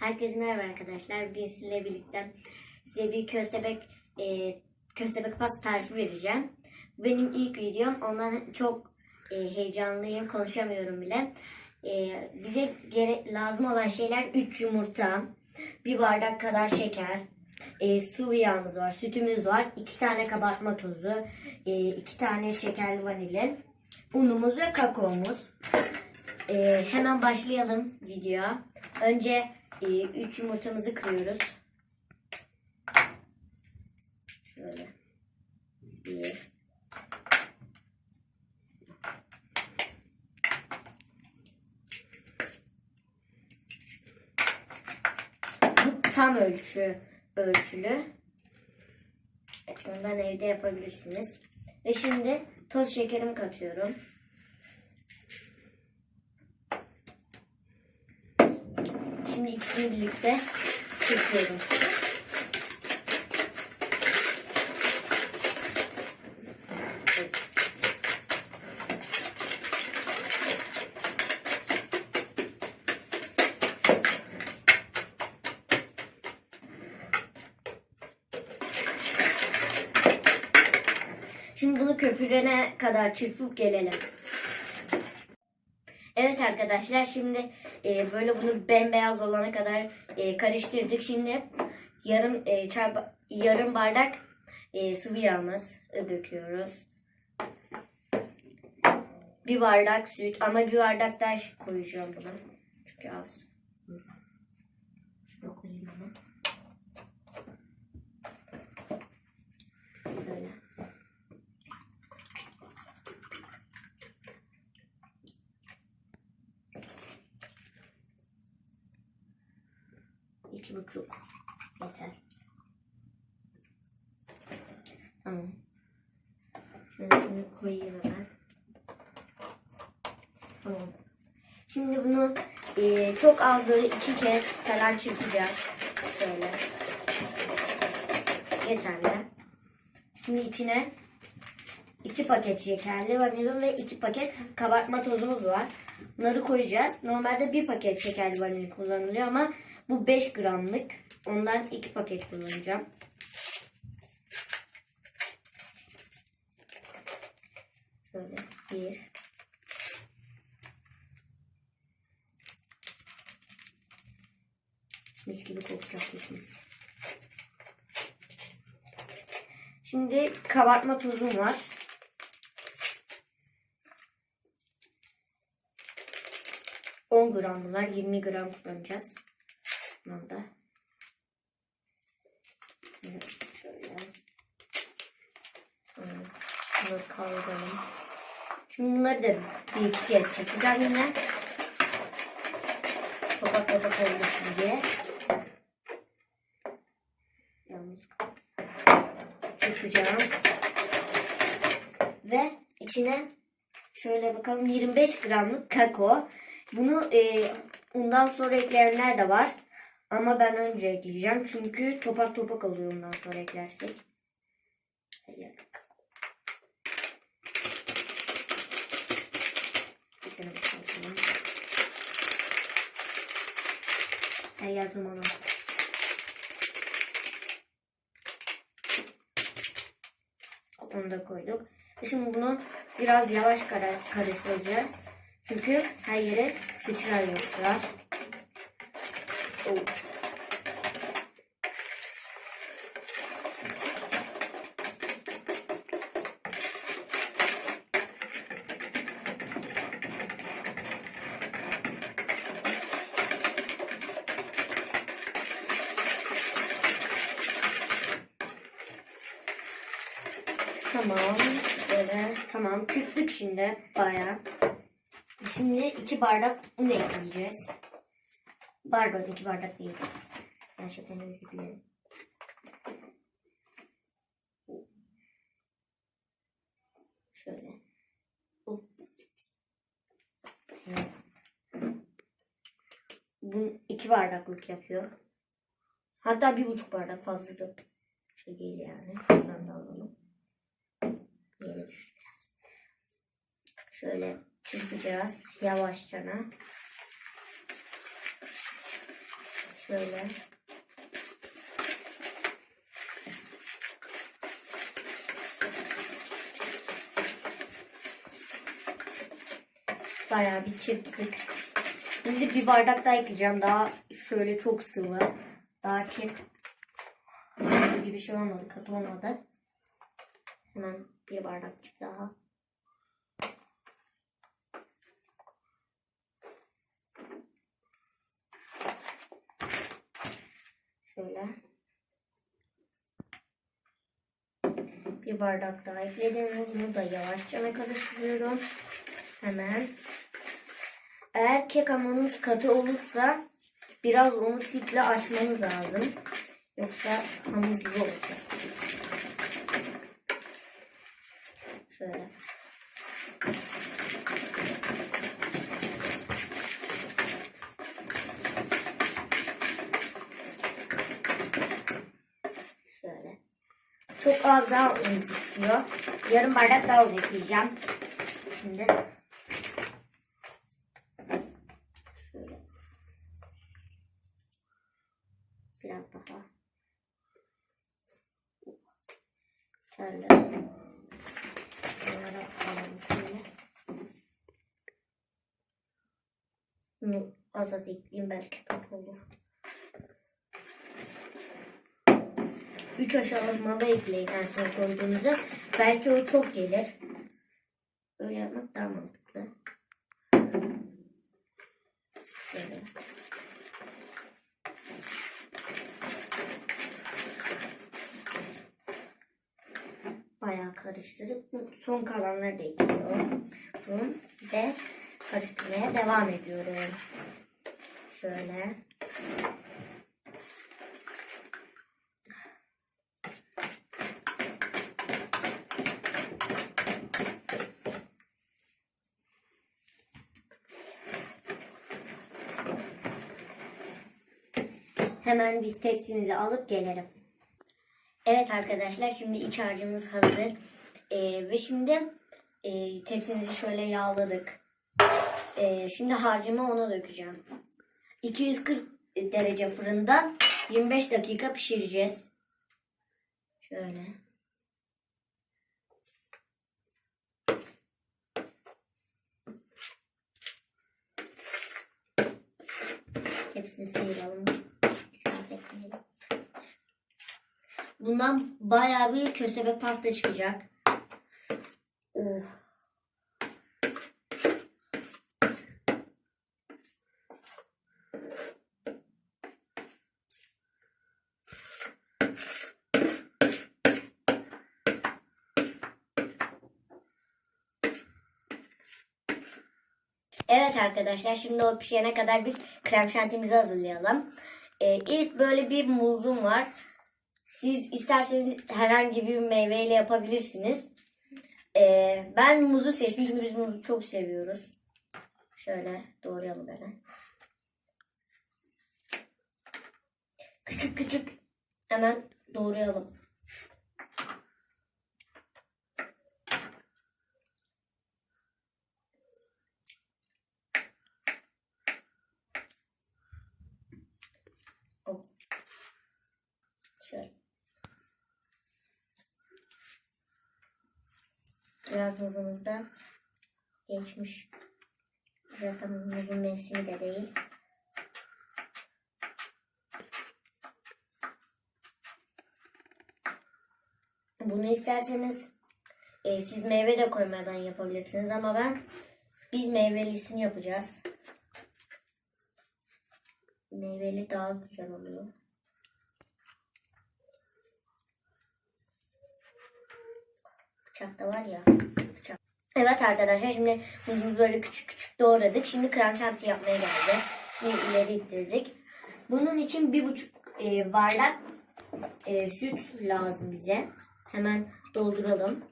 Herkese merhaba arkadaşlar. Bugün sizinle birlikte size bir köstebek e, köstebek pasta tarifi vereceğim. Benim ilk videom. Ondan çok e, heyecanlıyım. Konuşamıyorum bile. E, bize gere- lazım olan şeyler 3 yumurta, bir bardak kadar şeker, e, sıvı yağımız var, sütümüz var, 2 tane kabartma tozu, 2 tane şekerli vanilin, unumuz ve kakaomuz. Ee, hemen başlayalım videoya. Önce 3 yumurtamızı kırıyoruz. Şöyle. Bir. Bu tam ölçü ölçülü. Bundan evde yapabilirsiniz. Ve şimdi toz şekerimi katıyorum. Şimdi ikisini birlikte çırpıyorum. Şimdi bunu köpürene kadar çırpıp gelelim. Evet arkadaşlar şimdi e, böyle bunu bembeyaz olana kadar e, karıştırdık. Şimdi yarım e, çay yarım bardak e, sıvı yağımız döküyoruz. Bir bardak süt ama bir bardak daha şey koyacağım buna. Çünkü az. Şurada koyayım bunu. Şöyle. İki buçuk. Yeter. Tamam. Şöyle şunu koyayım hemen. Tamam. Şimdi bunu e, çok az böyle iki kez falan çırpacağız. Şöyle. Yeterli. Şimdi içine iki paket şekerli vanilin ve iki paket kabartma tozumuz var. Bunları koyacağız. Normalde bir paket şekerli vanilin kullanılıyor ama bu 5 gramlık. Ondan iki paket kullanacağım. Şöyle bir. Mis gibi kokacak mis. Şimdi kabartma tozum var. On gram bunlar. 20 gram kullanacağız. Bunlar da. Şöyle. Bunları kavuralım. Şimdi bunları da bir iki kez çekeceğim yine. Topak topak olmasın diye. Yalnız çırpacağım. Ve içine şöyle bakalım 25 gramlık kakao. Bunu e, undan sonra ekleyenler de var. Ama ben önce ekleyeceğim. Çünkü topak topak oluyor ondan sonra eklersek. Hadi. Her yardım ona. Onu da koyduk. Ve Şimdi bunu biraz yavaş karıştıracağız. Çünkü her yere sıçrar yoksa. Tamam. Böyle tamam. Çıktık şimdi baya. Şimdi iki bardak un ekleyeceğiz. Pardon iki bardak değil. Gerçekten özür dilerim. Şöyle. Bu iki bardaklık yapıyor. Hatta bir buçuk bardak fazladır. Şu değil yani. Şuradan da alalım. Yere düşeceğiz. Şöyle çırpacağız yavaşça. Şöyle. Bayağı bir çırptık. Şimdi bir bardak daha ekleyeceğim. Daha şöyle çok sıvı. Daha kek gibi bir şey olmadı. Katı olmadı. Hemen bir bardakçık daha. Şöyle. Bir bardak daha ekledim. Bunu da yavaşça karıştırıyorum. Hemen. Eğer kek hamurunuz katı olursa biraz onu sütle açmanız lazım. Yoksa hamur gibi olacak. Şöyle. Az daha un istiyor. Yarım bardak daha un ekleyeceğim. Şimdi. Şöyle. Biraz daha. Şöyle. Kenara alalım şöyle. Bunu az az ekleyeyim belki tatlı olur. 3 aşamalı ekleyin en son koyduğunuzda. Belki o çok gelir. Öyle yapmak daha mantıklı. Şöyle. Bayağı karıştırıp son kalanları da ekliyorum. Ve karıştırmaya devam ediyorum. Şöyle. Hemen biz tepsimizi alıp gelelim. Evet arkadaşlar şimdi iç harcımız hazır. Ee, ve şimdi e, tepsimizi şöyle yağladık. Ee, şimdi harcımı ona dökeceğim. 240 derece fırında 25 dakika pişireceğiz. Şöyle. Hepsini sıyıralım. Bundan bayağı bir köstebek pasta çıkacak. Evet arkadaşlar şimdi o pişene kadar biz krem şantimizi hazırlayalım. Ee, ilk böyle bir muzum var. Siz isterseniz herhangi bir meyveyle yapabilirsiniz. Ee, ben muzu seçtim çünkü biz muzu çok seviyoruz. Şöyle doğrayalım hemen. Küçük küçük hemen doğrayalım. Hop. Şöyle. Biraz muzumuz da geçmiş. Zaten muzun mevsimi de değil. Bunu isterseniz e, siz meyve de koymadan yapabilirsiniz ama ben biz meyvelisini yapacağız. Meyveli daha güzel oluyor. Bıçak da var ya. Evet arkadaşlar şimdi muzumuzu böyle küçük küçük doğradık. Şimdi krem şanti yapmaya geldi. Şunu ileri ittirdik. Bunun için bir buçuk e, bardak e, süt lazım bize. Hemen dolduralım.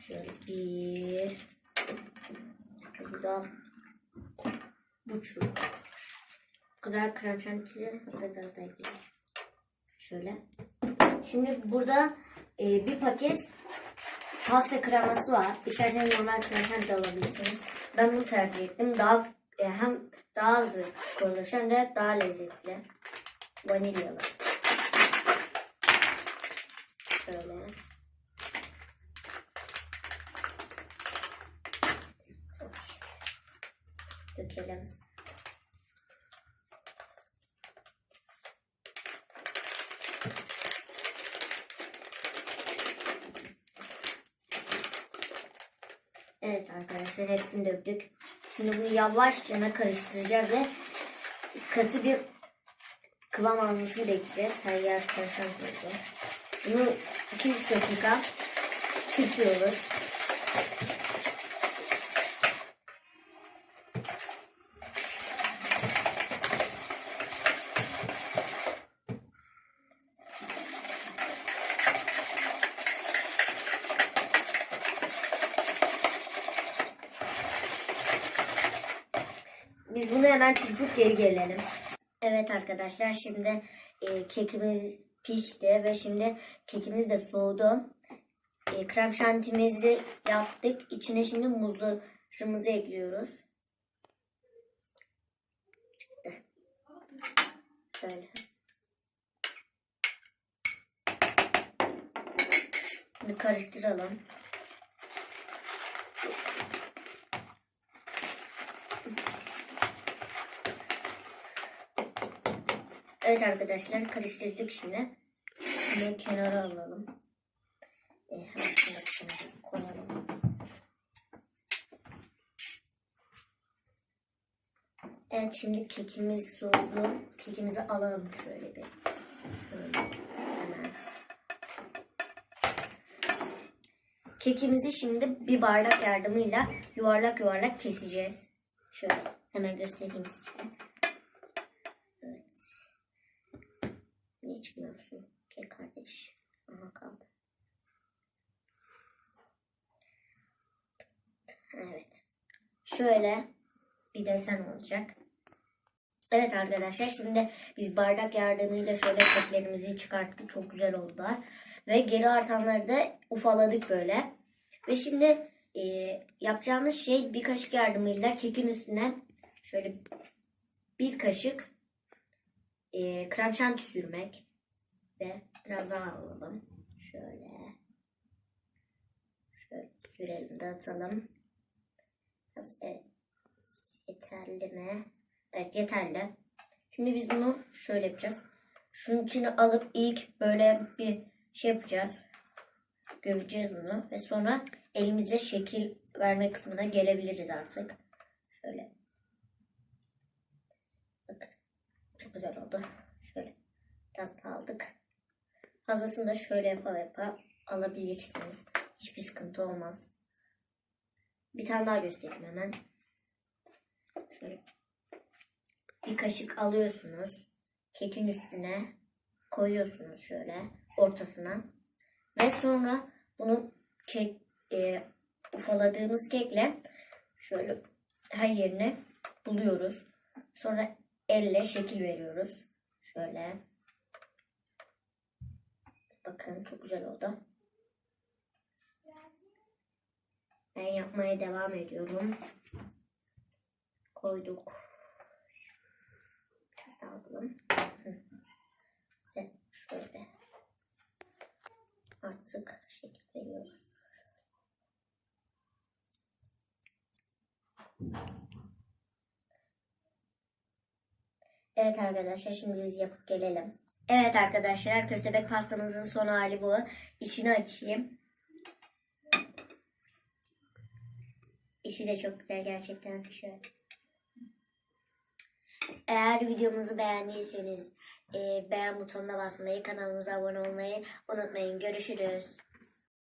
Şöyle bir bu da buçuk. Bu kadar krem şanti bu kadar da ekleyelim. Şöyle. Şimdi burada e, bir paket pasta kreması var. İsterseniz normal krem de alabilirsiniz. Ben bunu tercih ettim. Daha e, hem daha hızlı kurulur hem de daha lezzetli. Vanilyalı. Şöyle. Dökelim. Evet arkadaşlar hepsini döktük. Şimdi bunu yavaşça karıştıracağız ve katı bir kıvam almasını bekleyeceğiz. Her yer karışan. Bunu 2-3 dakika çırpıyoruz. Biz bunu hemen çırpıp geri gelelim. Evet arkadaşlar şimdi e, kekimiz pişti ve şimdi kekimiz de soğudu. E, krem şantimizi yaptık. İçine şimdi muzlarımızı ekliyoruz. Çıktı. Şöyle. Şimdi karıştıralım. Evet arkadaşlar karıştırdık şimdi. Bunu kenara alalım. E, hemen şunu koyalım. Evet şimdi kekimiz soğudu. Kekimizi alalım şöyle bir. Şöyle hemen. Kekimizi şimdi bir bardak yardımıyla yuvarlak yuvarlak keseceğiz. Şöyle hemen göstereyim size. Evet. Niye çıkmıyorsun? Gel kardeş. Aha kaldı. Evet. Şöyle bir desen olacak. Evet arkadaşlar şimdi biz bardak yardımıyla şöyle keklerimizi çıkarttık. Çok güzel oldular. Ve geri artanları da ufaladık böyle. Ve şimdi e, yapacağımız şey bir kaşık yardımıyla kekin üstüne şöyle bir kaşık e, krem şanti sürmek ve biraz daha alalım. Şöyle. Şöyle sürelim dağıtalım. Biraz, evet. Yeterli mi? Evet yeterli. Şimdi biz bunu şöyle yapacağız. Şunun içine alıp ilk böyle bir şey yapacağız. Göreceğiz bunu ve sonra elimizle şekil verme kısmına gelebiliriz artık. Şöyle. Bakın. Çok güzel oldu. Şöyle biraz daha aldık. Fazlasını da şöyle yapa yapa alabilirsiniz. Hiçbir sıkıntı olmaz. Bir tane daha göstereyim hemen. Şöyle bir kaşık alıyorsunuz. Kekin üstüne koyuyorsunuz şöyle ortasına. Ve sonra bunu kek e, ufaladığımız kekle şöyle her yerine buluyoruz. Sonra elle şekil veriyoruz. Şöyle. Bakın çok güzel oldu. Ben yapmaya devam ediyorum. Koyduk. Biraz daha alalım. Ve şöyle. Artık şekil veriyoruz. Evet arkadaşlar şimdi biz yapıp gelelim. Evet arkadaşlar köstebek pastamızın son hali bu. İçini açayım. İçi de çok güzel gerçekten şöyle. Eğer videomuzu beğendiyseniz e, beğen butonuna basmayı, kanalımıza abone olmayı unutmayın. Görüşürüz.